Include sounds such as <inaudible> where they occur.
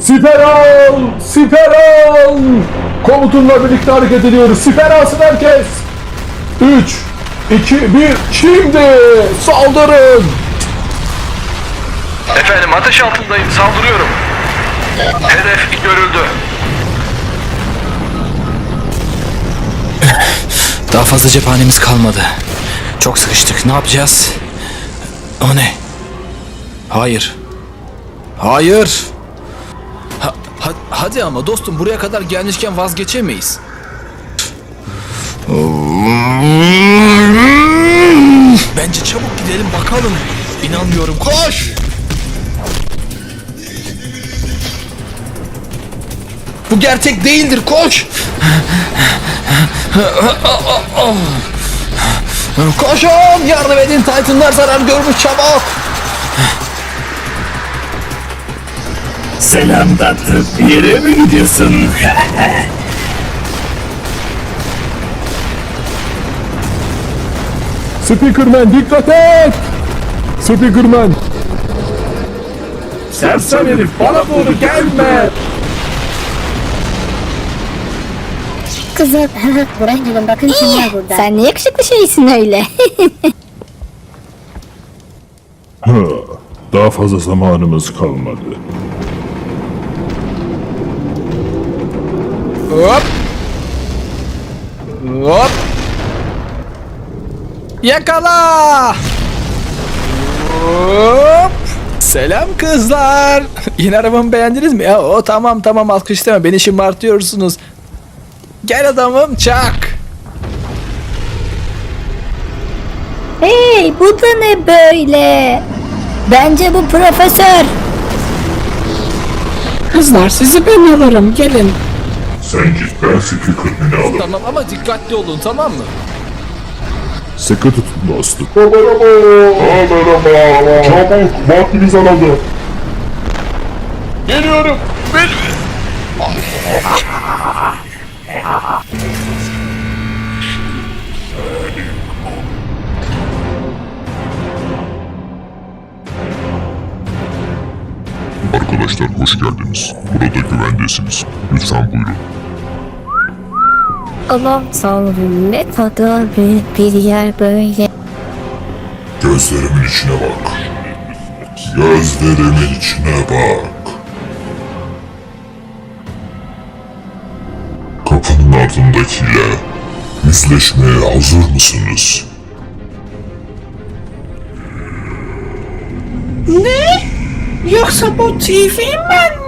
Siper al! Siper al! Komutunla birlikte hareket ediyoruz. Siper alsın herkes. 3, 2, 1, şimdi saldırın! Efendim ateş altındayım saldırıyorum. Hedef görüldü. Daha fazla cephanemiz kalmadı. Çok sıkıştık. Ne yapacağız? O ne? Hayır. Hayır. Ha- ha- hadi ama dostum buraya kadar gelmişken vazgeçemeyiz. Bence çabuk gidelim bakalım. İnanmıyorum. Koş! Bu gerçek değildir. Koş! Koşun! Yardım edin Titanlar zarar görmüş çabuk! Selam tatlı. Bir yere mi gidiyorsun? Speakerman dikkat et! Speakerman! Sersem herif bana doğru gelme. Kızım <laughs> buraya gelin bakın kimler burada. Sen ne yakışıklı şeysin öyle. Ha, daha fazla zamanımız kalmadı. Hop! Hop! Yakala! Hop! Selam kızlar. <laughs> Yeni arabamı beğendiniz mi? Ya, o tamam tamam alkışlama beni şımartıyorsunuz. Gel adamım çak. hey bu da ne böyle? Bence bu profesör. Kızlar sizi ben alırım gelin. Sen git ben speaker'ını alırım. Tamam ama dikkatli olun tamam mı? Sıkı tutun dostum. Merhaba. Merhaba. Çabuk vaktiniz alındı. Geliyorum. Arkadaşlar hoş geldiniz. Burada güvendesiniz. Lütfen buyurun. Aman tanrım ne kadar büyük bir yer böyle. Gözlerimin içine bak. Gözlerimin içine bak. Kapının ardındakiyle yüzleşmeye hazır mısınız? Yoksa bu TV Man